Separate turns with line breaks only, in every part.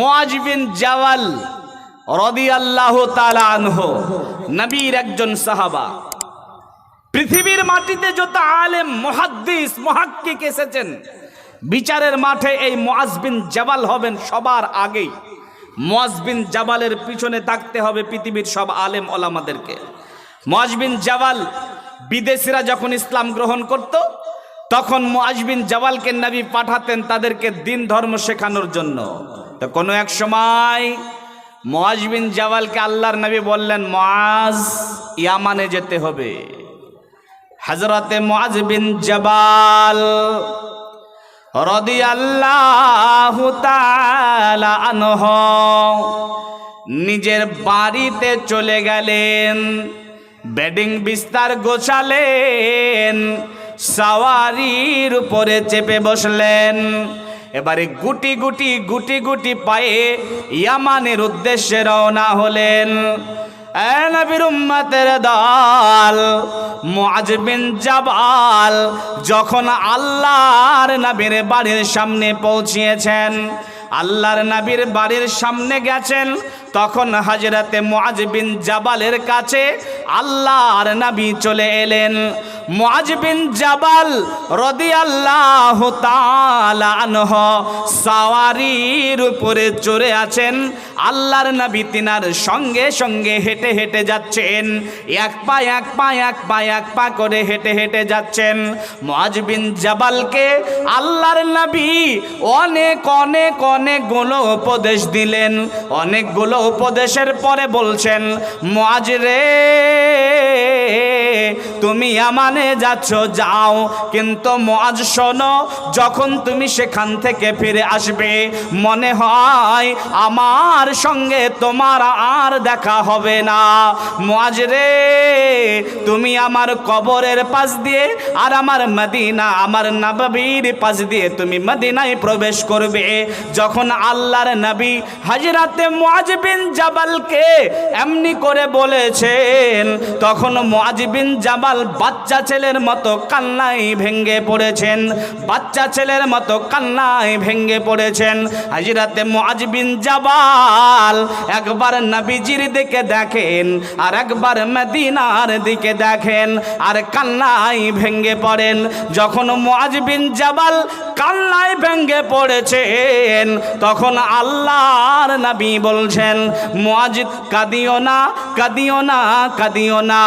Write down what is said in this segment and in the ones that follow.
মোয়াজ বিন জাওয়াল রাদিয়াল্লাহু তাআলা আনহু, নবীর একজন সাহাবা। পৃথিবীর মাটিতে যত আলেম, মুহাদ্দিস, মুহাক্কিক এসেছেন, বিচারের মাঠে এই মুআজ বিন জাবাল হবেন সবার আগেই। মুআজ বিন জাবালের পিছনে থাকতে হবে পৃথিবীর সব আলেম ওলামাদেরকে। মুআজ বিন জাবাল বিদেশিরা যখন ইসলাম গ্রহণ করত, তখন মুআজ বিন জাবালকে নবী পাঠাতেন তাদেরকে দিন ধর্ম শেখানোর জন্য। তো কোনো এক সময় মুআজ বিন জাবালকে আল্লাহর নবী বললেন মুআজ ইয়ামানে যেতে হবে। হজরতে মুআজ বিন জবাল রদিয়াল্লাহু তাআলা আনহু নিজের বাড়িতে চলে গেলেন, বেডিং বিস্তার গোছালেন, সাওয়ারির উপরে চেপে বসলেন। এবারে গুটি গুটি গুটি গুটি পায়ে ইয়ামানের উদ্দেশ্যে রওনা হলেন। দল, মুআজ জাবাল, যখন আল্লাহর নবীর বাড়ির সামনে পৌঁছিয়েছেন, আল্লাহর নবীর বাড়ির সামনে গেছেন, তখন হাজরাতে মুআজ বিন জাবালের কাছে আল্লাহর নবী চলে এলেন। মুআজ বিন জাবাল রাদিয়াল্লাহু তাআলা আনহু সাওয়ারির উপরে চড়ে আছেন। আল্লাহর নবী তিনার সঙ্গে সঙ্গে হেঁটে হেঁটে যাচ্ছেন। এক পা এক পা এক পা এক পা করে হেঁটে হেঁটে যাচ্ছেন। মুআজ বিন জাবালকে আল্লাহর নবী অনেক অনেক, অনেকগুলো উপদেশ দিলেন। অনেকগুলো উপদেশের পরে বলছেন, মুআজ তুমি আমানে যাচ্ছ, যাও। কিন্তু মজ শোনো, যখন তুমি সেখান থেকে ফিরে আসবে, মনে হয় আমার সঙ্গে তোমার আর দেখা হবে না। মজ রে, তুমি আমার কবরের পাশ দিয়ে আর আমার মদিনা, আমার নববীর পাশ দিয়ে তুমি মদিনায় প্রবেশ করবে। যখন আল্লাহর নবী হাজরাতে মুআজ বিন জাবালকে এমনি করে বলেছেন, তখন মুআজ বিন জাবাল বাচ্চা ছেলের মতো কান্নাই ভেঙ্গে পড়েছেন। বাচ্চা ছেলের মতো কান্নায় ভেঙ্গে পড়েছেন। হাজিরাতে মোয়াজবিন বিন জাবাল একবার নবীজির দিকে দেখেন আর একবার মদিনার দিকে দেখেন আর কান্নাই ভেঙ্গে পড়েন। যখন মোয়াজবিন বিন জাবাল কান্নায় ভেঙ্গে পড়েছেন। তখন আল্লাহর নবী বলছেন মুআজ কাঁদিও না কাঁদিও না কাঁদিও না।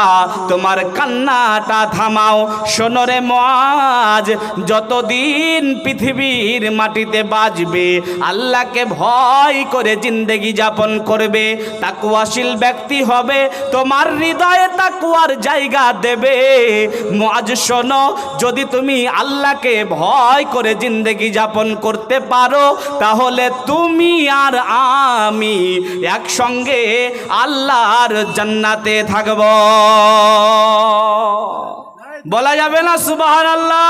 তোমার কান্নাটা থামাও। সোনরে মজ যতদিন পৃথিবীর মাটিতে বাজবে আল্লাহকে ভয় করে জিন্দেগি যাপন করবে, তাকুয়াশীল ব্যক্তি হবে, তোমার হৃদয়ে তাকুয়ার জায়গা দেবে। মজ শোনো, যদি তুমি আল্লাহকে ভয় করে জিন্দেগি যাপন করতে পারো, তাহলে তুমি আর আমি একসঙ্গে আল্লাহর জান্নাতে থাকব। বলা যাবে না সুবাহান আল্লাহ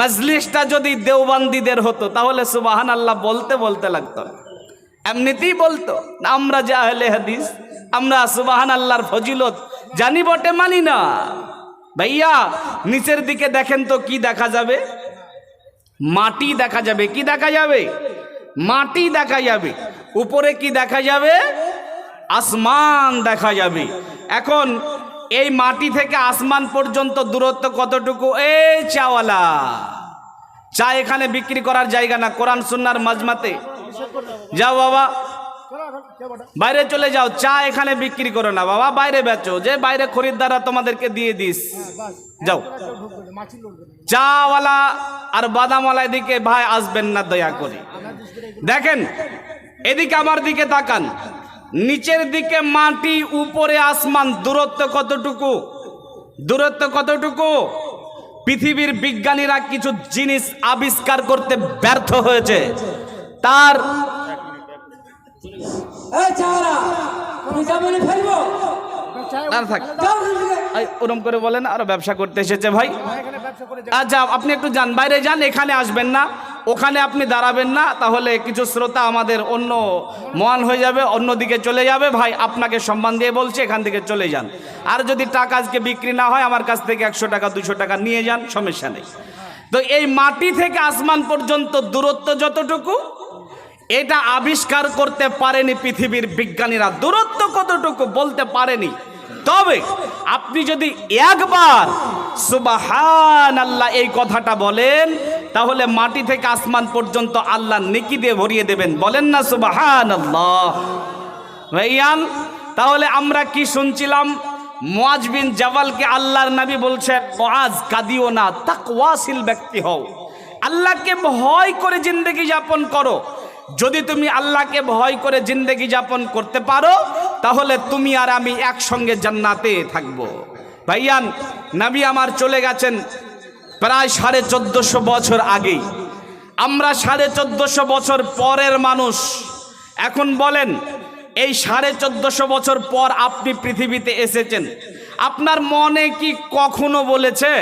মজলিসটা যদি দেওবান্দিদের হতো, তাহলে সুবাহান আল্লাহ বলতে বলতে লাগতো। এমনিতেই বলতো আমরা যে আহলে হাদিস, আমরা সুবাহান আল্লাহর ফজিলত জানি বটে, মানি না। ভাইয়া, নিচের দিকে দেখেন তো কি দেখা যাবে? মাটি দেখা যাবে, কি দেখা যাবে? মাটি দেখা যাবে। উপরে কি দেখা যাবে? আসমান দেখা যাবে। এখন এই মাটি থেকে আসমান পর্যন্ত দূরত্ব কতটুকু? এই চাওয়ালা। চা এখানে বিক্রি করার জায়গা না, কোরআন, সুন্নার মাজমাতে। যাও বাবা। বাইরে চলে যাও, চা এখানে বিক্রি করো না, বাবা, বাইরে বেচো, যে বাইরে খরিদ্দাররা তোমাদেরকে দিয়ে দিস। যাও। চাওয়ালা আর বাদামওয়ালা এদিকে ভাই আসবেন না, দয়া করে। দেখেন, এদিকে আমার দিকে তাকান। নিচের দিকে মাটি, উপরে আসমান, দূরত্ব কতটুকু? দূরত্ব কতটুকু? পৃথিবীর বিজ্ঞানীরা কিছু জিনিস আবিষ্কার করতে ব্যর্থ হয়েছে। তার না থাক। ওরম করে বলেন আরও ব্যবসা করতে এসেছে ভাই। আচ্ছা আপনি একটু যান বাইরে যান এখানে আসবেন না। ওখানে আপনি দাঁড়াবেন না তাহলে কিছু শ্রোতা আমাদের অন্য মহান হয়ে যাবে অন্যদিকে চলে যাবে। ভাই আপনাকে সম্মান দিয়ে বলছে এখান থেকে চলে যান। আর যদি টাকা আজকে বিক্রি না হয় আমার কাছ থেকে একশো টাকা দুশো টাকা নিয়ে যান সমস্যা নেই। তো এই মাটি থেকে আসমান পর্যন্ত দূরত্ব যতটুকু এটা আবিষ্কার করতে পারেনি পৃথিবীর বিজ্ঞানীরা। দূরত্ব কতটুকু বলতে পারেনি। তবে আপনি যদি একবার সুবাহান আল্লাহ এই কথাটা বলেন, তাহলে মাটি থেকে আসমান পর্যন্ত আল্লাহ নেকি দিয়ে ভরিয়ে দেবেন। বলেন না সুবাহান আল্লাহ ভাইয়ান, তাহলে আমরা কি শুনছিলাম? মুয়াজ বিন আল্লাহর নবী বলছে মুয়াজ কাঁদিও না তাকওয়াশীল ব্যক্তি হও। আল্লাহকে ভয় করে জিন্দগি যাপন করো। যদি তুমি আল্লাহকে ভয় করে জিন্দগি যাপন করতে পারো, তাহলে তুমি আর আমি একসঙ্গে জান্নাতে থাকব। ভাইয়ান, নবী আমার চলে গেছেন প্রায় সাড়ে চোদ্দশো বছর আগেই। আমরা সাড়ে চোদ্দশো বছর পরের মানুষ। এখন বলেন, এই সাড়ে চোদ্দশো বছর পর আপনি পৃথিবীতে এসেছেন। আপনার মনে কি কখনো বলেছে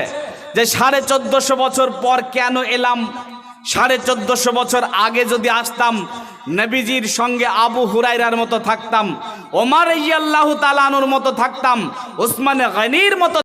যে সাড়ে চোদ্দশো বছর পর কেন এলাম? সাড়ে চোদ্দশো বছর আগে যদি আসতাম, নবীজির সঙ্গে আবু হুরাইরার মতো থাকতাম, ওমার ইয়াল্লাহ তালানুর মতো থাকতাম, ওসমান গনির মতো